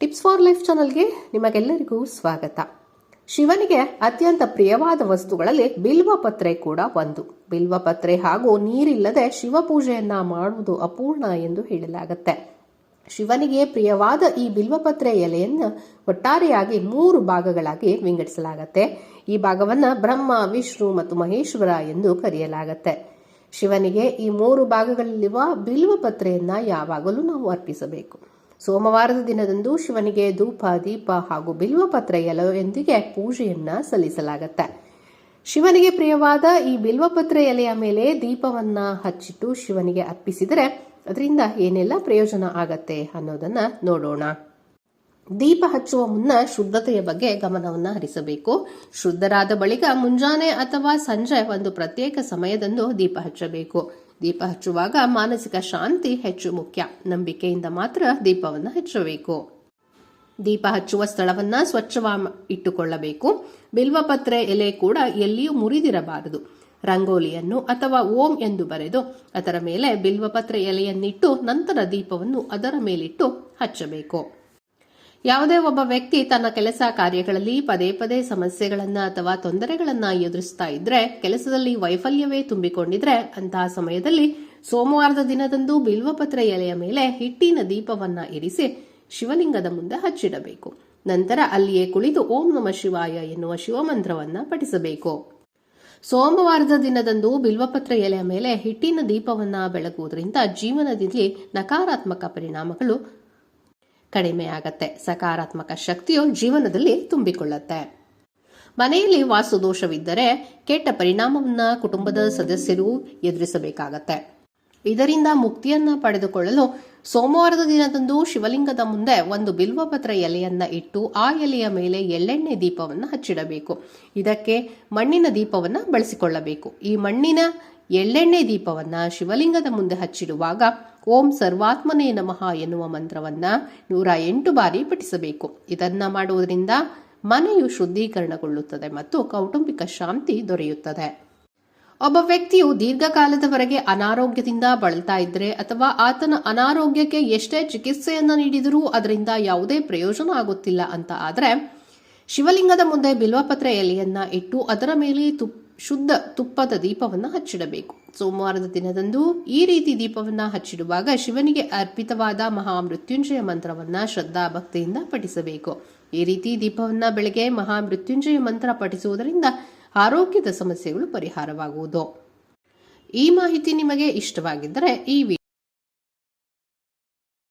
Tips for life ಚಾನಲ್ಗೆ ನಿಮಗೆಲ್ಲರಿಗೂ ಸ್ವಾಗತ. ಶಿವನಿಗೆ ಅತ್ಯಂತ ಪ್ರಿಯವಾದ ವಸ್ತುಗಳಲ್ಲಿ ಬಿಲ್ವಪತ್ರೆ ಕೂಡ ಒಂದು. ಬಿಲ್ವಪತ್ರೆ ಹಾಗೂ ನೀರಿಲ್ಲದೆ ಶಿವಪೂಜೆಯನ್ನ ಮಾಡುವುದು ಅಪೂರ್ಣ ಎಂದು ಹೇಳಲಾಗುತ್ತೆ. ಶಿವನಿಗೆ ಪ್ರಿಯವಾದ ಈ ಬಿಲ್ವಪತ್ರೆ ಎಲೆಯನ್ನು ಒಟ್ಟಾರೆಯಾಗಿ ಮೂರು ಭಾಗಗಳಾಗಿ ವಿಂಗಡಿಸಲಾಗುತ್ತೆ. ಈ ಭಾಗವನ್ನ ಬ್ರಹ್ಮ, ವಿಷ್ಣು ಮತ್ತು ಮಹೇಶ್ವರ ಎಂದು ಕರೆಯಲಾಗುತ್ತೆ. ಶಿವನಿಗೆ ಈ ಮೂರು ಭಾಗಗಳಲ್ಲಿರುವ ಬಿಲ್ವಪತ್ರೆಯನ್ನು ಯಾವಾಗಲೂ ನಾವು ಅರ್ಪಿಸಬೇಕು. ಸೋಮವಾರದ ದಿನದಂದು ಶಿವನಿಗೆ ಧೂಪ, ದೀಪ ಹಾಗೂ ಬಿಲ್ವಪತ್ರ ಎಲೆಯೊಂದಿಗೆ ಪೂಜೆಯನ್ನ ಸಲ್ಲಿಸಲಾಗತ್ತೆ. ಶಿವನಿಗೆ ಪ್ರಿಯವಾದ ಈ ಬಿಲ್ವಪತ್ರ ಎಲೆಯ ಮೇಲೆ ದೀಪವನ್ನ ಹಚ್ಚಿಟ್ಟು ಶಿವನಿಗೆ ಅರ್ಪಿಸಿದರೆ ಅದರಿಂದ ಏನೆಲ್ಲ ಪ್ರಯೋಜನ ಆಗತ್ತೆ ಅನ್ನೋದನ್ನ ನೋಡೋಣ. ದೀಪ ಹಚ್ಚುವ ಮುನ್ನ ಶುದ್ಧತೆಯ ಬಗ್ಗೆ ಗಮನವನ್ನು ಹರಿಸಬೇಕು. ಶುದ್ಧರಾದ ಬಳಿಕ ಮುಂಜಾನೆ ಅಥವಾ ಸಂಜೆ ಒಂದು ಪ್ರತ್ಯೇಕ ಸಮಯದಂದು ದೀಪ ಹಚ್ಚಬೇಕು. ದೀಪ ಹಚ್ಚುವಾಗ ಮಾನಸಿಕ ಶಾಂತಿ ಹೆಚ್ಚು ಮುಖ್ಯ. ನಂಬಿಕೆಯಿಂದ ಮಾತ್ರ ದೀಪವನ್ನು ಹಚ್ಚಬೇಕು. ದೀಪ ಹಚ್ಚುವ ಸ್ಥಳವನ್ನ ಸ್ವಚ್ಛವ ಇಟ್ಟುಕೊಳ್ಳಬೇಕು. ಬಿಲ್ವಪತ್ರೆ ಎಲೆ ಕೂಡ ಎಲ್ಲಿಯೂ ಮುರಿದಿರಬಾರದು. ರಂಗೋಲಿಯನ್ನು ಅಥವಾ ಓಂ ಎಂದು ಬರೆದು ಅದರ ಮೇಲೆ ಬಿಲ್ವಪತ್ರೆ ಎಲೆಯನ್ನಿಟ್ಟು ನಂತರ ದೀಪವನ್ನು ಅದರ ಮೇಲಿಟ್ಟು ಹಚ್ಚಬೇಕು. ಯಾವುದೇ ಒಬ್ಬ ವ್ಯಕ್ತಿ ತನ್ನ ಕೆಲಸ ಕಾರ್ಯಗಳಲ್ಲಿ ಪದೇ ಪದೇ ಸಮಸ್ಯೆಗಳನ್ನ ಅಥವಾ ತೊಂದರೆಗಳನ್ನ ಎದುರಿಸ್ತಾ ಇದ್ರೆ, ಕೆಲಸದಲ್ಲಿ ವೈಫಲ್ಯವೇ ತುಂಬಿಕೊಂಡಿದ್ರೆ, ಅಂತಹ ಸಮಯದಲ್ಲಿ ಸೋಮವಾರದ ದಿನದಂದು ಬಿಲ್ವಪತ್ರ ಎಲೆಯ ಮೇಲೆ ಹಿಟ್ಟಿನ ದೀಪವನ್ನ ಇರಿಸಿ ಶಿವಲಿಂಗದ ಮುಂದೆ ಹಚ್ಚಿಡಬೇಕು. ನಂತರ ಅಲ್ಲಿಯೇ ಕುಳಿತು ಓಂ ನಮ ಶಿವಾಯ ಎನ್ನುವ ಶಿವಮಂತ್ರವನ್ನ ಪಠಿಸಬೇಕು. ಸೋಮವಾರದ ದಿನದಂದು ಬಿಲ್ವಪತ್ರ ಎಲೆಯ ಮೇಲೆ ಹಿಟ್ಟಿನ ದೀಪವನ್ನ ಬೆಳಗುವುದರಿಂದ ಜೀವನದಲ್ಲಿ ನಕಾರಾತ್ಮಕ ಪರಿಣಾಮಗಳು ಕಡಿಮೆಯಾಗತ್ತೆ. ಸಕಾರಾತ್ಮಕ ಶಕ್ತಿಯು ಜೀವನದಲ್ಲಿ ತುಂಬಿಕೊಳ್ಳುತ್ತೆ. ಮನೆಯಲ್ಲಿ ವಾಸುದೋಷವಿದ್ದರೆ ಕೆಟ್ಟ ಪರಿಣಾಮವನ್ನ ಕುಟುಂಬದ ಸದಸ್ಯರು ಎದುರಿಸಬೇಕಾಗತ್ತೆ. ಇದರಿಂದ ಮುಕ್ತಿಯನ್ನ ಪಡೆದುಕೊಳ್ಳಲು ಸೋಮವಾರದ ದಿನದಂದು ಶಿವಲಿಂಗದ ಮುಂದೆ ಒಂದು ಬಿಲ್ವಪತ್ರ ಎಲೆಯನ್ನ ಇಟ್ಟು ಆ ಎಲೆಯ ಮೇಲೆ ಎಳ್ಳೆಣ್ಣೆ ದೀಪವನ್ನು ಹಚ್ಚಿಡಬೇಕು. ಇದಕ್ಕೆ ಮಣ್ಣಿನ ದೀಪವನ್ನ ಬಳಸಿಕೊಳ್ಳಬೇಕು. ಈ ಮಣ್ಣಿನ ಎಳ್ಳೆಣ್ಣೆ ದೀಪವನ್ನ ಶಿವಲಿಂಗದ ಮುಂದೆ ಹಚ್ಚಿಡುವಾಗ ಓಂ ಸರ್ವಾತ್ಮನೇ ನಮಃ ಎನ್ನುವ ಮಂತ್ರವನ್ನ ನೂರ ಎಂಟು ಬಾರಿ ಪಠಿಸಬೇಕು. ಇದನ್ನ ಮಾಡುವುದರಿಂದ ಮನೆಯು ಶುದ್ಧೀಕರಣಗೊಳ್ಳುತ್ತದೆ ಮತ್ತು ಕೌಟುಂಬಿಕ ಶಾಂತಿ ದೊರೆಯುತ್ತದೆ. ಒಬ್ಬ ವ್ಯಕ್ತಿಯು ದೀರ್ಘಕಾಲದವರೆಗೆ ಅನಾರೋಗ್ಯದಿಂದ ಬಳಲ್ತಾ ಇದ್ರೆ ಅಥವಾ ಆತನ ಅನಾರೋಗ್ಯಕ್ಕೆ ಎಷ್ಟೇ ಚಿಕಿತ್ಸೆಯನ್ನ ನೀಡಿದರೂ ಅದರಿಂದ ಯಾವುದೇ ಪ್ರಯೋಜನ ಆಗುತ್ತಿಲ್ಲ ಅಂತ ಆದರೆ ಶಿವಲಿಂಗದ ಮುಂದೆ ಬಿಲ್ವಪತ್ರೆ ಎಲೆಯನ್ನ ಇಟ್ಟು ಅದರ ಮೇಲೆ ತುಪ್ ಶುದ್ಧ ತುಪ್ಪದ ದೀಪವನ್ನು ಹಚ್ಚಿಡಬೇಕು. ಸೋಮವಾರದ ದಿನದಂದು ಈ ರೀತಿ ದೀಪವನ್ನ ಹಚ್ಚಿಡುವಾಗ ಶಿವನಿಗೆ ಅರ್ಪಿತವಾದ ಮಹಾಮೃತ್ಯುಂಜಯ ಮಂತ್ರವನ್ನ ಶ್ರದ್ಧಾ ಭಕ್ತಿಯಿಂದ ಪಠಿಸಬೇಕು. ಈ ರೀತಿ ದೀಪವನ್ನ ಬೆಳಗ್ಗೆ ಮಹಾಮೃತ್ಯುಂಜಯ ಮಂತ್ರ ಪಠಿಸುವುದರಿಂದ ಆರೋಗ್ಯದ ಸಮಸ್ಯೆಗಳು ಪರಿಹಾರವಾಗುವುದು. ಈ ಮಾಹಿತಿ ನಿಮಗೆ ಇಷ್ಟವಾಗಿದ್ದರೆ ಈ